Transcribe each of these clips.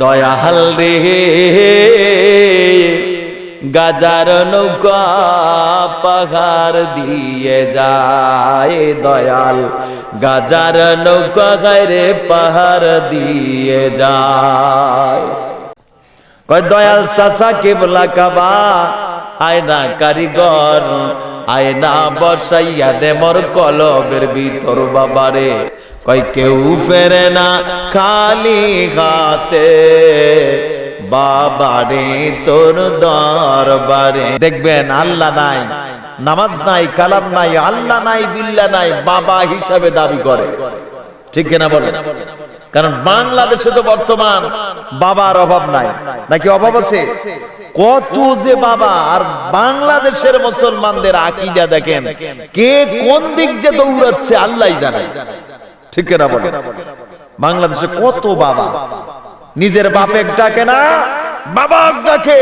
দয়াল রে। গাজার নৌকা পাহাড় দিয়ে যায় দয়াল। গাজার নৌকা গায়ে পাহাড় দিয়ে যায়। কয় দয়াল চাচা কেবলা কাবা, আয়না কারিগর, আয়না বসাইয়া দে মোর কলবের ভিতর বাবারে। কয় কেউ ফেরে না খালি হাতে। বাবারে তোর দরবারে। দেখবেন আল্লাহ নাই, নামাজ নাই, কালাম নাই, আল্লাহ নাই, বিল্লা নাই, বাবা হিসাবে দাবি করে। ঠিক কিনা বলে কারণ বাংলাদেশে তো বর্তমান বাবার অভাব নাই। নাকি অভাব আছে? কত যে বাবা, আর বাংলাদেশের মুসলমানদের আকিদা দেখেন, কে কোন দিক যে দৌড়াচ্ছে আল্লাহ জানে। ঠিক কিনা বলে? বাংলাদেশে কত বাবা? নিজের বাপের ডাকে না বাবা ডাকে।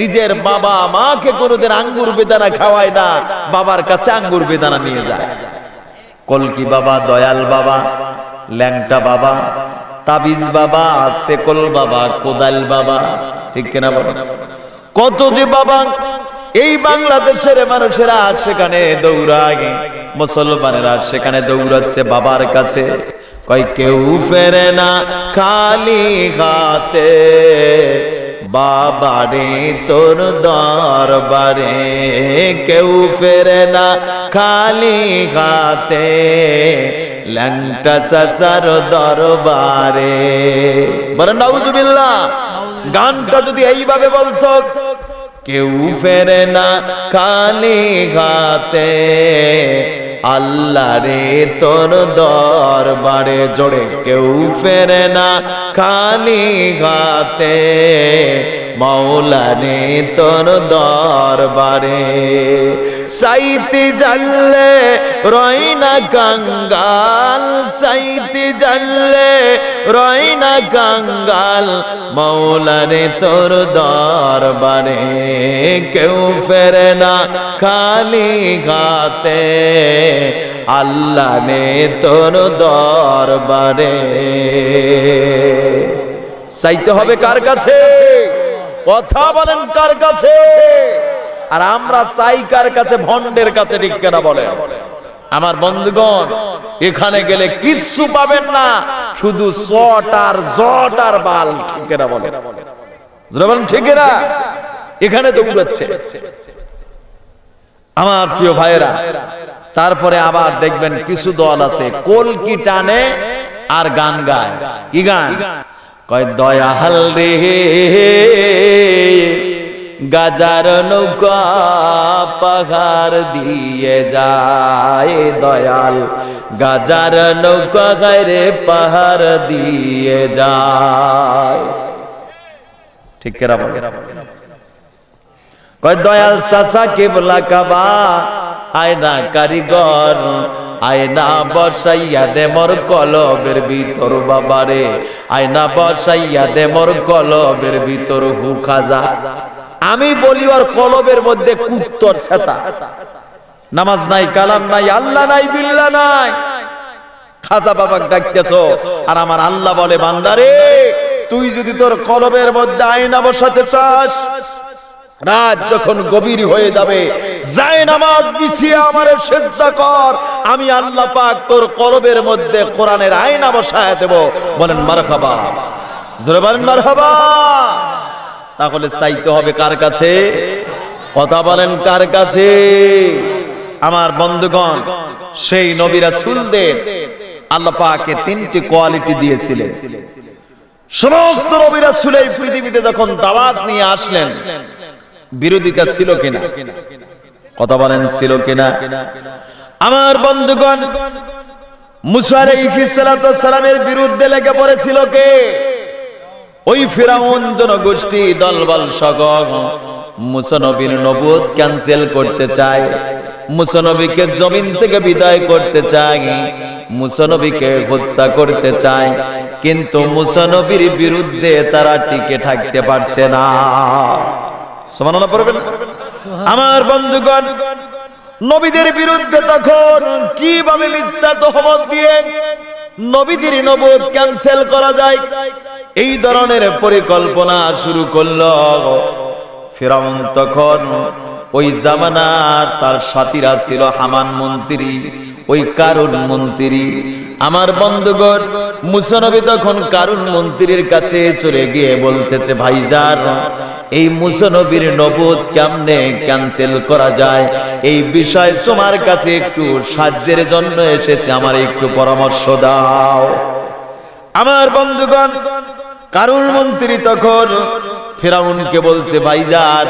নিজের বাবা মাকে কোনোদিন আঙ্গুর বেদানা খাওয়ায় না, বাবার কাছে আঙ্গুর বেদানা নিয়ে যায়। কলকি বাবা, দয়াল বাবা? ল্যাংটা বাবা? তাবিজ বাবা? সেকল বাবা? কোদাল বাবা? ঠিক কিনা বাবা কত যে বাবা, এই বাংলাদেশের মানুষেরা সেখানে দৌড়ায়। মুসলমানেরা সেখানে দৌড়াচ্ছে বাবার কাছে। কয়, কেউ ফেরে না খালি হাতে, বাবারে তোর দরবারে। কেউ ফেরে না খালি হাতে, ল্যাংটা সাসার দরবারে। বলেন, নাউজুবিল্লাহ, গানটা যদি এইভাবে বলতো, কেউ ফেরে না খালি হাতে আল্লাহ রে তোর দরবারে জোড়ে কেউ ফেরে না খালি হাতে মৌলা রে তোর দরবারে। সাইতে জানলে রয়না গঙ্গাল সাইতে জানলে রয়না গঙ্গাল মৌলা রে তোর দরবারে। কেউ ফেরে না খালি হাতে আল্লাহ নে তোর দরবারে। চাইতে হবে কার কাছে? কথা বলেন কার কাছে? আর আমরা চাই কার কাছে? ভন্ডের কাছে, ঠিক বলে আমার বন্ধুগণ, এখানে গেলে কিচ্ছু পাবেন না, শুধু আর জট আর বাল, ঠিক বলে বলেন? ঠিক না এখানে দৌড়াচ্ছে আমার প্রিয় ভাইয়েরা, তারপরে আবার দেখবেন কিছু দল আছে কলকি টানে আর গান গায়। কি গান? কয়, দয়াল রে, গাজার নৌকা পাহাড় দিয়ে যায়, দয়াল। গাজার নৌকা গায়ে পাহাড় দিয়ে যায়। ঠিক কয়, দয়াল চাচা কেবলা কাবা, আয়না কারিগর আয়না বসাইয়া দে মোর কলবের ভিতর বাবারে। আয়না বসাইয়া দে মোর কলবের ভিতর হু খাজা। আমি বলি ওর কলবের মধ্যে কুত্তর সেতা নামাজ নাই, কালাম নাই, আল্লাহ নাই বিল্লা নাই। খাজা বাবাকে ডাকতেছ, আর আমার আল্লাহ বলে, বান্দারে, তুই যদি তোর কলবের মধ্যে আয়না বসাতে চাস রাত যখন গভীর হয়ে যাবে, যায় নামাজ বিছিয়ে আমার সেজদা কর। আমি আল্লাহ পাক তোর কলবের মধ্যে কোরআনের আয়না বসায় দেব। বলেন, মারহাবা। জোরে বলেন, মারহাবা। তাহলে চাইতে হবে কার কাছে? কথা বলেন, কার কাছে? আমার বন্ধুগণ, সেই নবীরা সুলদের আল্লাহ পাকে তিনটি কোয়ালিটি দিয়েছিলেন। সমস্ত নবীরা সুলাই পৃথিবীতে যখন দাওয়াত নিয়ে আসলেন বিরোধিতা ছিল কিনা? কথা বলেন, ছিল কিনা? আমার বন্ধুগণ, মুসা আলাইহিস সালামের বিরুদ্ধে লেগে পড়েছিল কে? ওই ফেরাউন জনগোষ্ঠী, দলবল সগম। মুসনবীর নবুত ক্যান্সেল করতে চায়। মুসনবীকে জমিন থেকে বিদায় করতে চায়। মুসনবীকে হত্যা করতে চায়। কিন্তু মুসনবীর বিরুদ্ধে তারা টিকে থাকতে পারছে না। আমার বন্ধুগণ, নবীদের বিরুদ্ধে তখন কীভাবে মিথ্যা তহমত দিয়ে নবীদের নবদ ক্যান্সেল করা যায়, এই ধরনের পরিকল্পনা শুরু করল। ফেরাউন তখন ওই জামানার তার সাথীরা ছিল হামান মন্ত্রী, ওই কারুন মন্ত্রী। আমার বন্ধুগণ মুসানবী তখন কারুন মন্ত্রীর কাছে চলে গিয়ে বলতেছে, ভাইজান এই মুসানবীর নবদ কেমনে ক্যান্সেল করা যায়? এই বিষয় তোমার কাছে একটু সাহায্যের জন্য এসেছে, আমার একটু পরামর্শ দাও। আমার বন্ধুগণ কারুন মন্ত্রী তখন ফেরাউনকে বলছে, ভাইজান,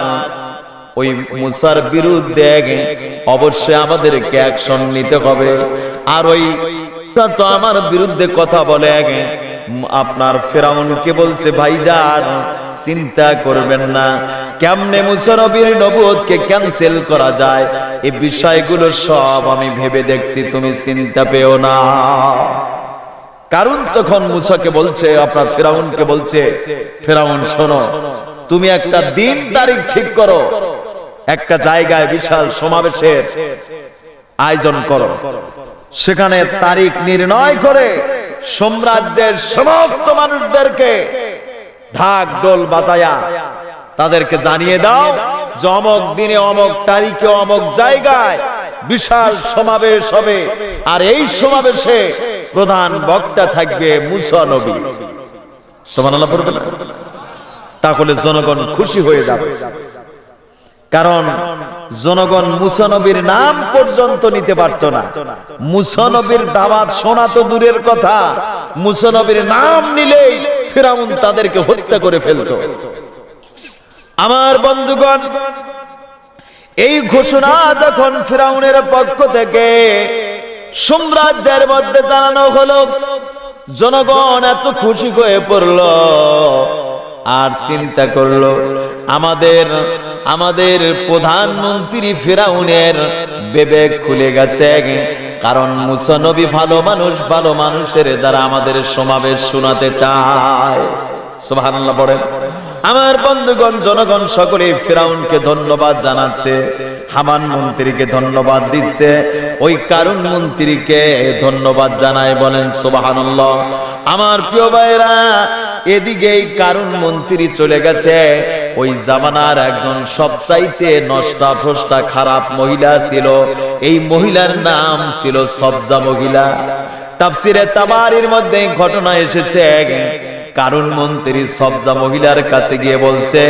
ওই মুসার বিরুদ্ধে অবশ্যই আমাদেরকে অ্যাকশন নিতে হবে। আর ওই তো আমার বিরুদ্ধে কথা বলে আপনার ফেরাউনকে বলছে, ভাইজান চিন্তা করবেন না। কেমনে মুসানবীর নবদকে ক্যান্সেল করা যায় এই বিষয়গুলো সব আমি ভেবে দেখছি, তুমি চিন্তা পেও না। কারণ তখন মুসাকে বলছে, আপনার ফেরাউনকে বলছে, ফেরাউন, শোনো, তুমি একটা দিন তারিখ ঠিক করো, একটা জায়গায় বিশাল সমাবেশের আয়োজন করো। সেখানে তারিখ নির্ণয় করে সাম্রাজ্যের সমস্ত মানুষদেরকে ঢাক ডোল বাজায়া। তাদেরকে জানিয়ে দাও অমক দিনে অমক তারিখে অমক জায়গায় বিশাল সমাবেশ হবে। আর এই সমাবেশে প্রধান বক্তা থাকবে মুসা নবী। সমানাল্লাহ পড়বে না? তাহলে জনগণ খুশি হয়ে যাবে। কারণ জনগণ মুসানবীর নাম পর্যন্ত নিতে পারত না। মুসানবীর দাওয়াত শোনা তো দূরের কথা। মুসানবীর নাম নিলেই ফেরাউন তাদেরকে হত্যা করে ফেলত। আমার বন্ধুগণ, এই ঘোষণা যখন ফেরাউনের পক্ষ থেকে সাম্রাজ্যের মধ্যে জানানো হলো, জনগণ এত খুশি হয়ে পড়ল আর চিন্তা করল, আমাদের আমাদের প্রধানমন্ত্রী ফেরাউনের বিবেক খুলে গেছে। কারণ মুসানবী ভালো মানুষ, ভালো মানুষের দ্বারা আমাদের সমাবেশ শোনাতে চায়। বলেন আমার বন্ধুগণ, জনগণ সকলে ফেরাউনকে ধন্যবাদ জানাচ্ছে, হামান মন্ত্রীকে ধন্যবাদ দিচ্ছে, ওই কারুন মন্ত্রীকে ধন্যবাদ জানায় বলেন, সুবহানাল্লাহ। আমার প্রিয় ভাইরা এদিকে এই কারুন মন্ত্রী চলে গেছে। ওই জামানার একজন সবচাইতে নষ্টা ফষ্টা খারাপ মহিলা ছিল। এই মহিলার নাম ছিল সবজা মহিলা। তাফসিরে তাবারির মধ্যে ঘটনা এসেছে। কারণ মন্ত্রী সবজা মহিলার কাছে গিয়ে বলছে,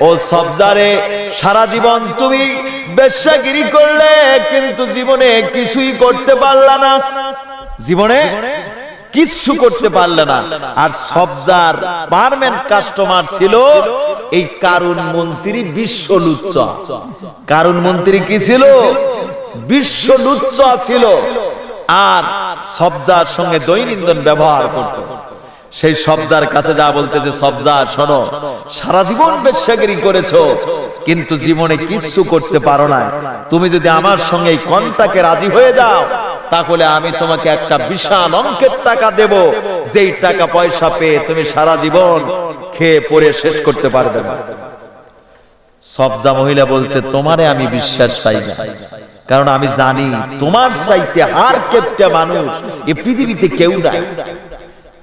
ও সবজারে, সারা জীবন তুমি বেশ্যাগিরি করলে, কিন্তু জীবনে কিছুই করতে পারলা না। জীবনে? কিচ্ছু করতে পারলে না। আর সবজার পারমেন্ট কাস্টমার ছিল, এই কারণ মন্ত্রী বিশ্ব লুচ্চা কারণ মন্ত্রী কি ছিল? বিশ্ব লুচ্চা ছিল। আর সবজার সঙ্গে দৈনন্দিন ব্যবহার করত। সেই সবজার কাছে যা বলতেছে সবজা শোনো, সারা জীবন বেশ্যাগিরি করেছ, কিন্তু জীবনে কিচ্ছু করতে পারো না তুমি যদি আমার সঙ্গে এই কন্টাকে রাজি হয়ে যাও তাহলে আমি তোমাকে একটা বিশাল অঙ্কের টাকা দেব। যেই টাকা পয়সা পেয়ে তুমি সারা জীবন খেয়ে পরে শেষ করতে পারবে না। সবজা মহিলা বলছে, তোমারে আমি বিশ্বাস পাই না। কারণ আমি জানি, তোমার চাইতে হার কেপটা মানুষ এই পৃথিবীতে কেউ নাই।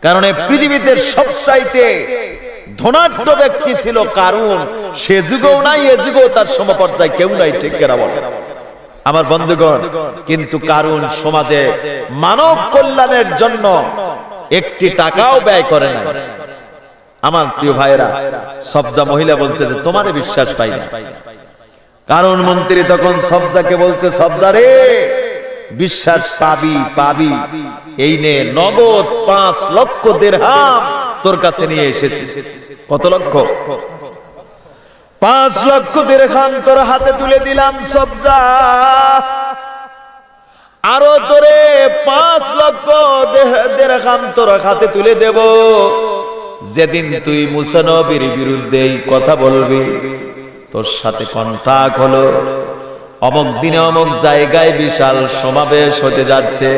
কারণ এই পৃথিবীতে সব চাইতে ধনাঢ্য ব্যক্তি ছিল কারণ সে যুগেও নাই, এ যুগও তার সমপর্যায় কেউ নাই, ঠিক কেনা বলে? আমার বন্ধুগণ, কিন্তু কারণ সমাজে মানব কল্যাণের জন্য একটি টাকাও ব্যয় করে না আমার প্রিয় ভাইরা সবজা মহিলা বলতেছে তোমারে বিশ্বাস পাই না। কারণ মন্ত্রী তখন সবজাকে বলছে, সবজা রে, বিশ্বাস পাবি পাবি। এই নে নগদ পাঁচ লক্ষ দেড়হাম তোর কাছে নিয়ে এসেছি। কত লক্ষ? পাঁচ লক্ষ দেড়হাম তোর হাতে তুলে দিলাম সবজা। আরও তোরে পাঁচ লক্ষ দেড়হাম তোর হাতে তুলে দেব। যেদিন তুই মুসানবির বিরুদ্ধে কথা বলবি, তোর সাথে কন্টাক্ট হলো। অমক দিনে অমক জায়গায় বিশাল সমাবেশ হতে যাচ্ছে।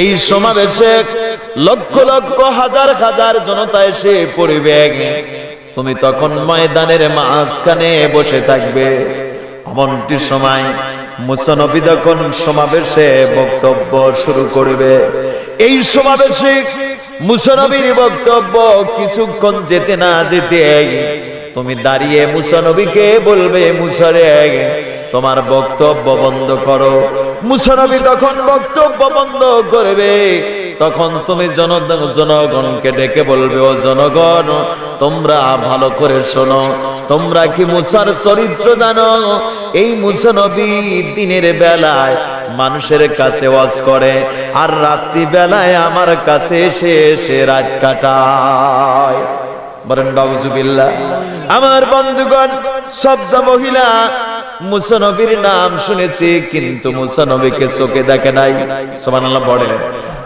এই সমাবেশে লক্ষ লক্ষ হাজার হাজার জনতা এসে পড়বে তুমি তখন ময়দানের মাঝখানে বসে থাকবে। এমনটি সময় মুসানবী তখন সমাবেশে বক্তব্য শুরু করবে, এই সমাবেশে মুসানবীর বক্তব্য কিছুক্ষণ যেতে না যেতে তুমি দাঁড়িয়ে মুসানবীকে বলবে, মুসারে, তোমার বক্তব্য বন্ধ করো। মুসানবী তখন বক্তব্য বন্ধ করবে। তখন তুমি জন জনগণকে ডেকে বলবে, ও জনগণ তোমরা ভালো করে শোনো। তোমরা কি মুসার চরিত্র জানো? এই মুসানবী দিনের বেলায় মানুষের কাছে ওয়াজ করে, আর রাত্রি বেলায় আমার কাছে এসে এসে রাত কাটায়। বলেন বাবুজুবিল্লাহ আমার বন্ধুগণ শব্দ মহিলা মুসানবীর নাম শুনেছি, কিন্তু মুসানবীকে চোখে দেখে নাই। সোমানাল্লাহ বলে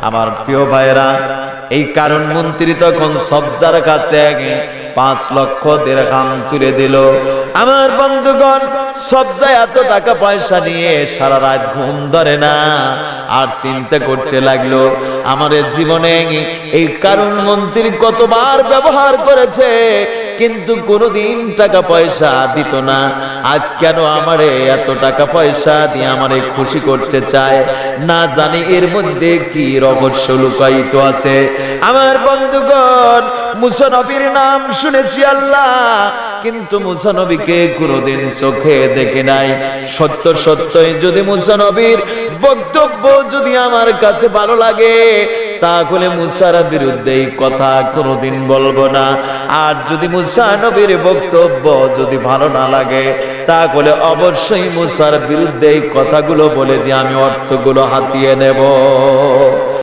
আমার প্রিয় ভাইরা এই কারণ মন্ত্রী তখন সবজার কাছে পাঁচ লক্ষ দেড় তুলে দিল। আমার বন্ধুগণ, সবজায় এত টাকা পয়সা নিয়ে সারা রাত ঘুম ধরে না, আর চিন্তা করতে লাগল আমার জীবনে এই কারণ মন্ত্রী কতবার ব্যবহার করেছে কিন্তু কোনোদিন টাকা পয়সা দিত না। আজ কেন আমারে এত টাকা পয়সা দিয়ে আমারে খুশি করতে চায়? না জানি এর মধ্যে কি রহস্য লুকায়িত আছে। আমার বন্ধুগণ, মুসানবীর নাম শুনেছি আল্লাহ, কিন্তু মুসানবীকে কোনোদিন চোখে দেখে নাই। সত্য সত্যই যদি মুসানবীর বক্তব্য যদি আমার কাছে ভালো লাগে, তাহলে মুসার বিরুদ্ধে কথা কোনোদিন বলব না। আর যদি মুসা নবীর বক্তব্য যদি ভালো না লাগে, তাহলে অবশ্যই মুসার বিরুদ্ধে এই কথাগুলো বলে দিয়ে আমি অর্থগুলো হাতিয়ে নেব।